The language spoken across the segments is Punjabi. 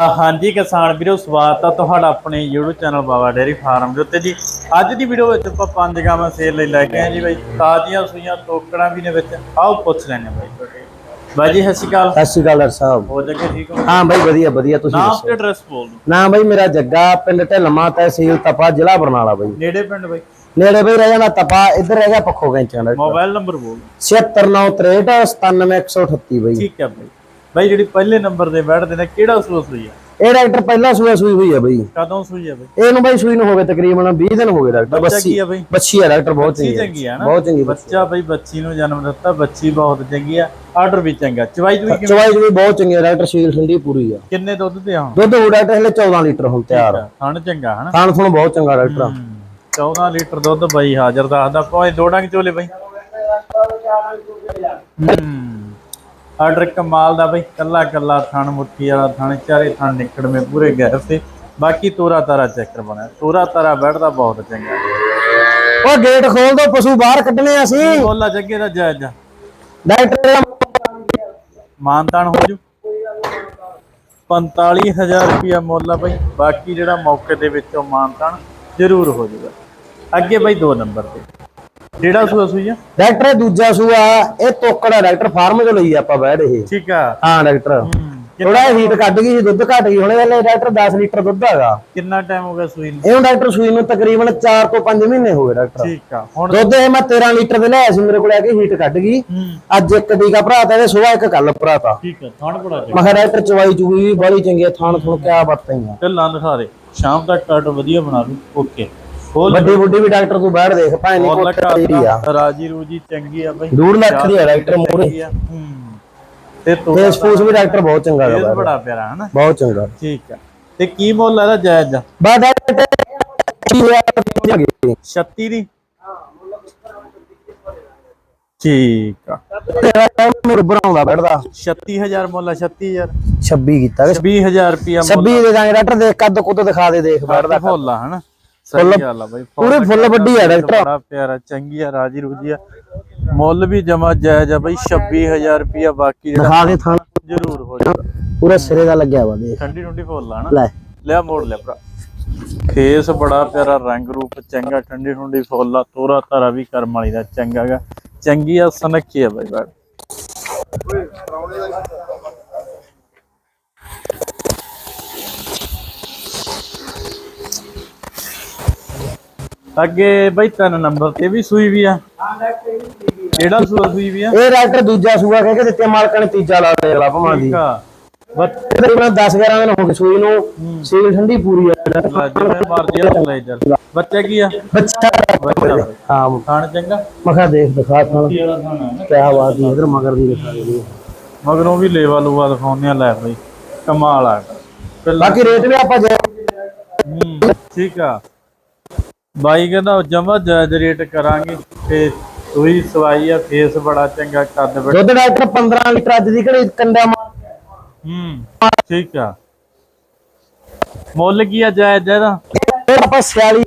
ਹਾਂਜੀ ਕਿਸਾਨ ਵੀਰੋ ਸਵਾਗਤ ਆ ਤੁਹਾਡਾ ਆਪਣੇ YouTube channel Baba dairy farm ਦੇ ਉੱਤੇ ਜੀ। ਅੱਜ ਦੀ ਵੀਡੀਓ ਵਿੱਚ ਆਪਾਂ ਪੰਜ ਗਾਵਾਂ ਸੇਲ ਲਈ ਲੈ ਕੇ ਆਏ ਜੀ ਬਾਈ। ਤਾਜ਼ੀਆਂ ਸੂਈਆਂ ਟੋਕੜਾਂ ਵੀ ਨੇ ਵਿੱਚ। ਆਓ ਪੁੱਛ ਲੈਣੇ ਬਾਈ। ਬਾਈ ਜੀ ਸਤਿ ਸ਼੍ਰੀ ਅਕਾਲ। ਸਤਿ ਸ਼੍ਰੀ ਅਕਾਲ ਡਾਕਟਰ ਸਾਹਿਬ। ਹੋ ਜਗੇ ਠੀਕ ਹੋ? ਹਾਂ ਬਾਈ ਵਧੀਆ ਵਧੀਆ। ਤੁਸੀਂ ਨਾਮ ਤੇ ਐਡਰੈਸ ਬੋਲ ਦਿਓ। ਨਾਮ ਬਾਈ ਮੇਰਾ ਜੱਗਾ ਪਿੰਡ ਢਿਲਮਾ ਤਹਿਸੀਲ ਤਪਾ ਜ਼ਿਲ੍ਹਾ ਬਰਨਾਲਾ ਬਾਈ। ਨੇੜੇ ਪਿੰਡ ਬਾਈ? ਨੇੜੇ ਬਾਈ ਰਹਿ ਜਾਂਦਾ ਤਪਾ ਇੱਧਰ ਰਹਿ ਗਿਆ ਪੱਖੋ ਕੈਂਚਾਂ ਦਾ। ਮੋਬਾਈਲ ਨੰਬਰ ਬੋਲ 76963 97138 ਬਾਈ। ਠੀਕ ਹੈ ਬਾਈ। ਬਾਈ ਜਿਹੜੀ ਪਹਿਲੇ ਨੰਬਰ ਦੇ ਬੈਠਦੇ ਨੇ ਕਿਹੜਾ ਸੂਆ ਸੂਈ ਆ? ਇਹ ਡਾਕਟਰ ਪਹਿਲਾਂ ਸੂਆ ਸੂਈ ਹੋਈ ਹੈ ਬਾਈ। ਕਦੋਂ ਸੂਈ ਆ ਬਾਈ? ਇਹਨੂੰ ਬਾਈ ਸੂਈ ਨੂੰ ਹੋ ਗਏ ਤਕਰੀਬਨ 20 ਦਿਨ ਹੋ ਗਏ ਡਾਕਟਰ ਬੱਚਾ ਆ ਬਾਈ? ਬੱਚੀ ਹੈ ਡਾਕਟਰ ਬਹੁਤ ਚੰਗੀ ਹੈ ਆ ਬਹੁਤ ਚੰਗੀ ਬੱਚੀ ਬਾਈ ਬੱਚੀ ਨੂੰ ਜਨਮ ਦਿੱਤਾ ਬੱਚੀ ਬਹੁਤ ਚੰਗੀ ਆ ਆਰਡਰ ਵੀ ਚੰਗਾ। ਚਵਾਈ ਕਿਵੇਂ? ਚਵਾਈ ਵੀ ਬਹੁਤ ਚੰਗੀ ਹੈ ਡਾਕਟਰ ਸ਼ੀਲ ਠੰਡੀ ਪੂਰੀ ਆ। ਕਿੰਨੇ ਦੁੱਧ ਤੇ ਆ ਦੁੱਧ ਹੋ ਡਾਕਟਰ ਹਲੇ 14 ਲੀਟਰ ਹੁਣ ਤਿਆਰ। ਥਣ ਚੰਗਾ ਹਨਾ? ਖਾਣ ਤੁਹਾਨੂੰ ਬਹੁਤ ਚੰਗਾ ਡਾਕਟਰ ਹਮ, 14 ਲੀਟਰ ਦੁੱਧ ਬਾਈ ਹਾਜ਼ਰ ਦੱਸਦਾ ਭਾਵੇਂ ਦੋ ਡੰਗ ਚੋਲੇ ਬਾਈ। ਆਰਡਰ ਕਮਾਲ ਦਾ ਬਾਈ ਕੱਲਾ ਕੱਲਾ ਥਣ ਮੁੱਠੀ ਵਾਲਾ ਥਣ ਚਾਰੇ ਥਣ ਨਿਕੜਵੇਂ ਪੂਰੇ ਗੈਰ ਤੇ। ਬਾਕੀ ਤੋਰਾ ਤਾਰਾ ਚੈੱਕਰ ਬਣਿਆ ਤੋਰਾ ਤਾਰਾ ਬੈਠਦਾ ਬਹੁਤ ਚੰਗਾ। ਉਹ ਗੇਟ ਖੋਲ ਦੋ ਪਸ਼ੂ ਬਾਹਰ ਕੱਢਣੇ ਆ ਅਸੀਂ। ਬੋਲਾ ਜੱਗੇ ਦਾ ਜਾਇਜ਼। ਡਾਕਟਰ ਮਾਨਤਾਨ ਹੋ ਜੂ। 45000 ਰੁਪਿਆ ਮੁੱਲ ਆ ਬਾਈ। ਬਾਕੀ ਜਿਹੜਾ ਮੌਕੇ ਦੇ ਵਿੱਚੋਂ ਮਾਨਤਾਨ ਜ਼ਰੂਰ ਹੋ ਜਾਊਗਾ ਅੱਗੇ ਬਾਈ ਦੋ ਨੰਬਰ ਤੇ। ਜਿਹੜਾ ਸੂਆ ਸੂਈ ਆ? ਡਾਕਟਰ ਇਹ ਦੂਜਾ ਸੂਆ ਇਹ ਤੋਕੜ ਡਾਕਟਰ ਫਾਰਮ ਚੋਂ ਲਈ ਆਪਾਂ ਬੈਠ ਇਹ। ਠੀਕ ਆ। ਹਾਂ ਡਾਕਟਰ। ਥੋੜਾ ਹੀਟ ਕੱਢ ਗਈ ਸੀ ਦੁੱਧ ਘਟ ਗਈ ਹੁਣੇ ਵੇਲੇ ਡਾਕਟਰ 10 ਲੀਟਰ ਦੁੱਧ ਹੈਗਾ। ਕਿੰਨਾ ਟਾਈਮ ਹੋ ਗਿਆ ਸੂਈ ਨੂੰ? ਇਹਨੂੰ ਡਾਕਟਰ ਸੂਈ ਨੂੰ ਤਕਰੀਬਨ 4 ਤੋਂ 5 ਮਹੀਨੇ ਹੋ ਗਏ ਡਾਕਟਰ। ਠੀਕ ਆ ਹੁਣ ਦੁੱਧ ਇਹ ਮੈਂ 13 ਲੀਟਰ ਦੇ ਲਿਆਇਆ ਸੀ ਮੇਰੇ ਕੋਲ ਆ ਕੇ ਹੀਟ ਕੱਢ ਗਈ। ਅੱਜ ਇੱਕ ਟੀਕਾ ਭਰਾਤਾ ਤੇ ਸੁਬਾਹ ਇੱਕ ਕੱਲ ਭਰਾਤਾ। ਠੀਕ ਆ ਥਣ ਬੜਾ ਮੈਂ ਕਿਹਾ ਡਾਕਟਰ ਚਵਾਈ ਚੂਈ ਵੀ ਬੜੀ ਚੰਗੀ ਥਾਣ ਥਣ ਕਿਆ ਬਾਤਾਂ ਹੀ ਆ। ਚੱਲਾਂ ਦਿਖਾ ਦੇ ਸ਼ਾਮ ਤੱਕ ਕੱਟ ਵਧੀਆ ਬਣਾ ਦੂ ਓਕੇ ਵੱਡੀ ਬੁੱਢੀ ਵੀ ਡਾਕਟਰ ਤੂੰ ਬੈਠ ਦੇਖ ਭਾਵੇਂ ਨਹੀਂ ਦੀ ਆ। ਘੱਟ ਰਾਜੀ ਰੂਜੀ ਚੰਗੀ ਆ ਬਾਈ। 2 ਲੱਖ ਦੀ ਆ ਡਾਕਟਰ ਮੂਰੇ ਹੂੰ। ਤੇ ਤੋ ਫੇਸ ਫੂਸ ਵੀ ਡਾਕਟਰ ਬਹੁਤ ਚੰਗਾ ਹੈਗਾ ਬੜਾ ਪਿਆਰਾ ਹਨਾ? ਬਹੁਤ ਚੰਗਾ। ਠੀਕ ਆ। ਤੇ ਕੀ ਮੁੱਲ ਇਹਦਾ ਜਾਇਜ਼? ਆ ਬਾ ਡਾਕਟਰ ਕੀ ਹੋਇਆ ਜਗੇ 36 ਦੀ? ਠੀਕ ਆ। ਮੇਰੇ ਬਣਾਉਂਦਾ ਬੈਠਦਾ। 36000 ਮੁੱਲ ਆ 36000 26 ਕੀਤਾ 20000 ਰੁਪਿਆ 26 ਦੇ ਦਾਂਗੇ ਡਾਕਟਰ ਦੇਖ ਕੱਦ ਕੁੱਦ ਦਿਖਾ ਦੇ ਦੇਖ ਬੈਠਦਾ ਫੁੱਲ ਹਨਾ? ਸਹੀ ਗੱਲ ਆ ਬਾਈ ਪੂਰੀ ਫੁੱਲ ਵੱਡੀ ਆ ਡਾਕਟਰ। ਬੜਾ ਪਿਆਰਾ ਚੰਗੀ ਆ ਰਾਜੀ ਰੂਜੀ ਆ। ਮੁੱਲ ਵੀ ਜਮਾ ਜਾਇਜ਼ ਆ ਬਾਈ 26000 ਰੁਪਿਆ ਬਾਕੀ ਜਿਹੜਾ ਦਿਖਾ ਦੇ ਥਾਂ। ਜ਼ਰੂਰ ਹੋ ਜਾਊਗਾ। ਪੂਰਾ ਸਿਰੇ ਦਾ ਲੱਗਿਆ ਵਾ ਦੇਖ। ਠੰਡੀ ਠੰਡੀ ਫੁੱਲ ਆ ਨਾ। ਲੈ। ਲਿਆ ਮੋੜ ਲਿਆ ਭਰਾ। ਫੇਸ ਬੜਾ ਪਿਆਰਾ ਰੰਗ ਰੂਪ ਚੰਗਾ ਠੰਡੀ ਠੰਡੀ ਫੁੱਲ ਆ। ਤੋਰਾ ਤਾਰਾ ਵੀ ਕਰਮ ਵਾਲੀ ਦਾ ਚੰਗਾ ਗਾ। ਚੰਗੀ ਆ ਸਨੱਖੀ ਆ ਬਾਈ ਬਾੜ ਅੱਗੇ ਬਾਈ ਤਿੰਨ ਨੰਬਰ ਤੇ ਵੀ ਸੂਈ ਵੀ ਆ। ਕਿਹੜਾ ਸੂਆ ਸੂਈ ਵੀ ਆ? ਇਹ ਡਾਕਟਰ ਦੂਜਾ ਸੂਆ ਕਹਿ ਕੇ ਦਿੱਤੇ ਮਾਲਕਾਂ ਨੇ ਤੀਜਾ ਲਾ ਦੇ ਅਗਲਾ ਭਮਾਂ ਦੀ। ਠੀਕ ਆ। ਬਸ ਤਕਰੀਬਨ 10 11 ਦਿਨ ਹੋ ਗਏ ਸੂਈ ਨੂੰ। ਸੀਲ ਠੰਡੀ ਪੂਰੀ ਆ। ਜਿਵੇਂ ਮਰਜ਼ੀ ਆ ਲੈ ਚੱਲ। ਬੱਚਾ ਕੀ ਆ? ਬੱਚਾ ਬੱਚਾ ਬਾਈ। ਹਾਂ। ਖਾਣ ਚੰਗਾ? ਮਖਾ ਦੇਖ ਦਿਖਾ ਥਾਂ ਕੀ ਵਾਲਾ ਖਾਣਾ ਹੈ ਨਾ? ਕਿਆ ਬਾਤ ਹੈ ਇਧਰ ਮਗਰ ਦੀ ਦਿਖਾ ਦੇ। ਮਗਰੋਂ ਵੀ ਲੇਵਾ ਲੂਆ ਦਿਖਾਉਂਦੇ ਆ ਲੈ ਬਈ। ਕਮਾਲ ਆ। ਬਾਕੀ ਰੇਟ ਵੀ ਆਪਾਂ ਜੇ ਹੂੰ ਠੀਕ ਆ। ਬਾਈ ਕਹਿੰਦਾ ਜਮਾ ਜਾਇਜ਼ ਰੇਟ ਕਰਾਂਗੇ ਤੇ ਸੂਈ ਸਵਾਈ ਆ ਫੇਸ ਬੜਾ ਚੰਗਾ ਕੱਦ ਬੜਾ। ਦੁੱਧ ਡਾਕਟਰ 15 ਲੀਟਰ ਅੱਜ ਦੀ ਘੜੀ ਕੰਡਾ ਮਾਰ- ਹੂੰ ਠੀਕ ਆ। ਮੁੱਲ ਕੀ ਆ ਜਾਇਜ਼ ਇਹਦਾ? ਇਹ ਆਪਾਂ 46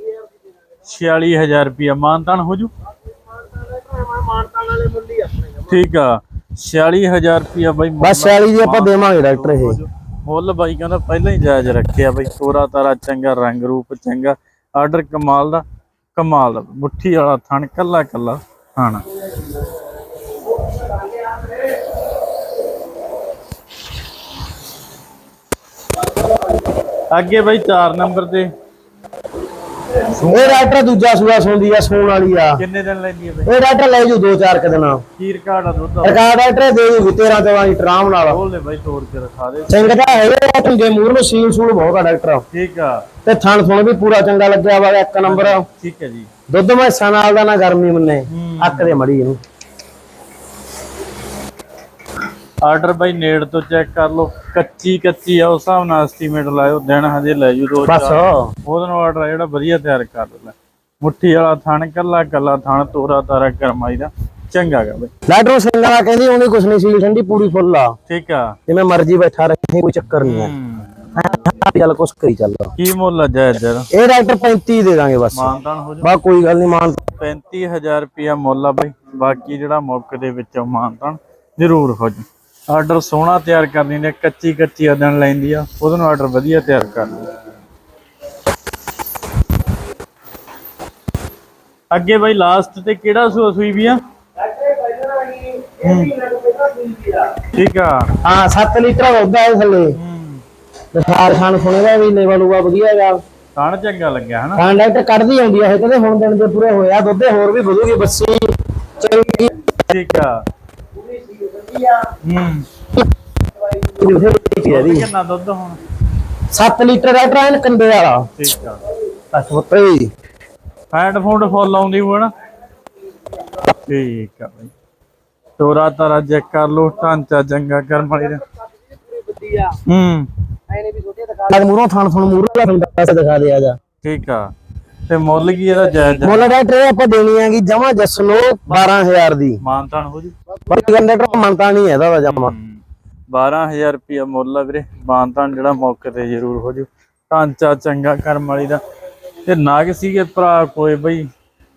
46000 ਰੁਪਿਆ ਮਾਨਤਾਨ ਹੋ ਜੂ? ਠੀਕ ਆ 46000 ਰੁਪਿਆ ਬਾਈ ਬਸ 46 ਦੀ ਆਪਾਂ ਦੇਵਾਂਗੇ ਡਾਕਟਰ ਇਹ। ਮੁੱਲ ਬਾਈ ਕਹਿੰਦਾ ਪਹਿਲਾਂ ਹੀ ਜਾਇਜ਼ ਰੱਖਿਆ ਬਾਈ ਤੋਰਾ ਤਾਰਾ ਚੰਗਾ ਰੰਗ ਰੂਪ ਚੰਗਾ। ਆਰਡਰ ਕਮਾਲ ਦਾ ਕਮਾਲ ਦਾ ਮੁੱਠੀ ਵਾਲਾ ਥਣ, ਕੱਲਾ ਕੱਲਾ ਖਾਣਾ। ਅੱਗੇ ਬਾਈ 4 ਨੰਬਰ ਤੇ। ਇਹ ਡਾਕਟਰ ਦੂਜਾ ਸੂਆ ਸੁਣਦੀ ਆ ਸੂਣ ਵਾਲੀ ਆ। ਕਿੰਨੇ ਦਿਨ ਲੈਂਦੀ ਹੈ ਬਾਈ? ਇਹ ਡਾਕਟਰ ਲੈ ਜੂ 2-4 ਕ ਦਿਨ। ਕੀਰ ਕਾੜਾ ਦੁੱਧ ਆ। ਸਰਕਾਰ ਡਾਕਟਰ ਦੇ ਜੂ 13 14 ਲੀਟਰ ਆਰਾਮ ਨਾਲ। ਖੋਲ ਦੇ ਬਾਈ ਤੋੜ ਕੇ ਰਖਾ ਦੇ। ਸਿੰਘ ਦਾ ਹੈਗਾ ਤੁੰਗੇ ਮੂਰ ਨੂੰ ਸੀਲ ਸੂਲ ਬਹੁਤ ਆ ਡਾਕਟਰ। ਠੀਕ ਆ। ਤੇ ਥਣ ਥਣ ਵੀ ਪੂਰਾ ਚੰਗਾ ਲੱਗਿਆ ਵਾ ਇੱਕ ਨੰਬਰ। ਠੀਕ ਹੈ ਜੀ। ਦੁੱਧ ਮੈਸਾਂ ਨਾਲ ਦਾ ਨਾ ਗਰਮੀ ਮੰਨੇ। ਅੱਕ ਦੇ ਮੜੀ ਇਹਨੂੰ। ਆਰਡਰ ਬਾਈ ਨੇੜ ਤੋਂ ਚੈੱਕ ਕਰ ਲਓ ਕੱਚੀ ਕੱਚੀ ਆ ਉਸ ਹਿਸਾਬ ਨਾਲ ਐਸਟੀਮੇਟ ਲਾਇਓ ਦਿਨ ਹਜੇ ਲੈ ਜੂ ਦੋ ਬਸ। ਉਹਦੇ ਨਾਲ ਆਰਡਰ ਜਿਹੜਾ ਵਧੀਆ ਤਿਆਰ ਕਰ ਲੈ। ਮੁੱਠੀ ਵਾਲਾ ਥਣ ਕੱਲਾ ਕੱਲਾ ਥਣ ਤੋਰਾ ਤਾਰਾ ਕਰਮਾਈ ਦਾ। ਚੰਗਾ ਗਾ ਬਾਈ। ਡਾਕਟਰ ਸਿੰਘ ਕਹਿੰਦੀ ਉਹਨੇ ਕੁਛ ਨਹੀਂ ਸੀਲ ਠੰਡੀ ਪੂਰੀ ਫੁੱਲ ਆ। ਠੀਕ ਆ। ਜਿਵੇਂ ਮਰਜ਼ੀ ਬੈਠਾ ਰੱਖੇ ਕੋਈ ਚੱਕਰ ਨਹੀਂ। ਹੈ। ਚੱਲ ਕੁਛ ਕਰੀ ਚੱਲ। ਕੀ ਮੁੱਲ ਆ ਜਾਇਜ਼ ਜਰਾ ਇਹ ਡਾਕਟਰ 35 ਦੇ ਦਾਂਗੇ ਬਸ। ਮਾਨਤਾਨ ਹੋ ਜਾ ਬਾ ਕੋਈ ਗੱਲ ਨਹੀਂ ਮਾਨ 35000 ਰੁਪਿਆ ਮੁੱਲ ਆ ਬਾਈ। ਬਾਕੀ ਜਿਹੜਾ ਮੌਕੇ ਦੇ ਵਿੱਚੋਂ ਮਾਨਤਾਨ ਜ਼ਰੂਰ ਹੋ ਜੂ ਆਰਡਰ ਸੋਹਣਾ ਤਿਆਰ ਕਰਨੀ ਨੇ ਕੱਚੀ ਕੱਚੀ ਅਦਣ ਲੈਂਦੀ ਆ ਉਹਦੇ ਨੂੰ ਆਰਡਰ ਵਧੀਆ ਤਿਆਰ ਕਰਨੀ ਅੱਗੇ ਬਾਈ ਲਾਸਟ ਤੇ ਕਿਹੜਾ ਸੂਆ ਸੂਈ ਵੀ ਆ? ਠੀਕ ਆ। ਹਾਂ 7 ਲੀਟਰ ਦੁੱਧ ਆ ਥੱਲੇ। ਸਾਰ ਖਾਨ ਸੁਣੇਗਾ ਵੀ ਲੈਵਲ ਹੋਊਗਾ ਵਧੀਆ ਹੈਗਾ ਖਾਣ ਚੰਗਾ ਲੱਗਿਆ ਹਨਾ? ਖਾਨ ਡਾਕਟਰ ਕੱਢਦੀ ਆਉਂਦੀ ਆ ਇਹ ਕਹਿੰਦੇ ਹੁਣ ਦਿਨ ਦੇ ਪੂਰੇ ਹੋਇਆ ਦੁੱਧ ਹੋਰ ਵੀ ਵਧੂਗੀ ਬੱਸੀ ਚੰਗੀ। ਠੀਕ ਆ। ਹੂੰ। ਇਹਦੀ ਕਿੰਨਾ ਦੁੱਧ ਹੁਣ? 7 ਲੀਟਰ ਡਾਕਟਰ ਐਨ ਕੰਡੇ ਵਾਲਾ। ਠੀਕ ਆ। ਬਸ ਪੁੱਤਰੀ ਫੈਟ ਫੂਡ ਫੁੱਲ ਆਉਂਦੀ ਨਾ। ਠੀਕ ਆ ਬਾਈ। ਤੋਰਾ ਤਾਰਾ ਚੈੱਕ ਕਰ ਲੋ ਢਾਂਚਾ ਚੰਗਾ ਕਰਮ ਵਾਲੀ ਦਾ। ਹੂੰ। ਲੱਗ ਮੂਰੋਂ ਥਣ ਥਣ ਮੂਰੋਂ ਦਾ ਪੈਸੇ ਦਿਖਾ ਦੇ ਆ ਜਾ। ਠੀਕ ਆ। ਤੇ ਮੁੱਲ ਕੀ ਇਹਦਾ ਜਾਇਜ਼ ਆ? ਮੁੱਲ ਡਾਕਟਰ ਇਹ ਆਪਾਂ ਦੇਣੀ ਹੈਗੀ ਜਮਾ ਜਸਨੋ 12000 ਦੀ। ਮਾਨਤਾਨ ਹੋ ਜੀ? ਬਾਕੀ ਡਾਕਟਰ ਮੰਨਤਾ ਨਹੀਂ ਹੈ ਇਹਦਾ ਜਮਾ 12000 ਰੁਪਿਆ ਮੁੱਲ ਆ ਵੀਰੇ। ਮਾਨਤਾਨ ਜਿਹੜਾ ਮੌਕੇ ਤੇ ਜ਼ਰੂਰ ਹੋ ਜੂ। ਢਾਂਚਾ ਚੰਗਾ ਕਰਮ ਵਾਲੀ ਦਾ। ਤੇ ਨਾਗ ਸੀਗੇ ਭਰਾ ਕੋਲੇ ਬਈ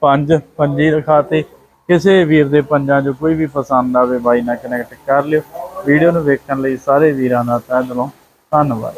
ਪੰਜ ਪੰਜੀ ਰਖਾਤੇ। ਕਿਸੇ ਵੀਰ ਦੇ ਪੰਜਾਂ 'ਚੋਂ ਕੋਈ ਵੀ ਪਸੰਦ ਆਵੇ ਬਾਈ ਨਾਲ ਕਨੈਕਟ ਕਰ ਲਿਓ। ਵੀਡੀਓ ਨੂੰ ਵੇਖਣ ਲਈ ਸਾਰੇ ਵੀਰਾਂ ਦਾ ਤਹਿ ਦਿਲੋਂ ਧੰਨਵਾਦ।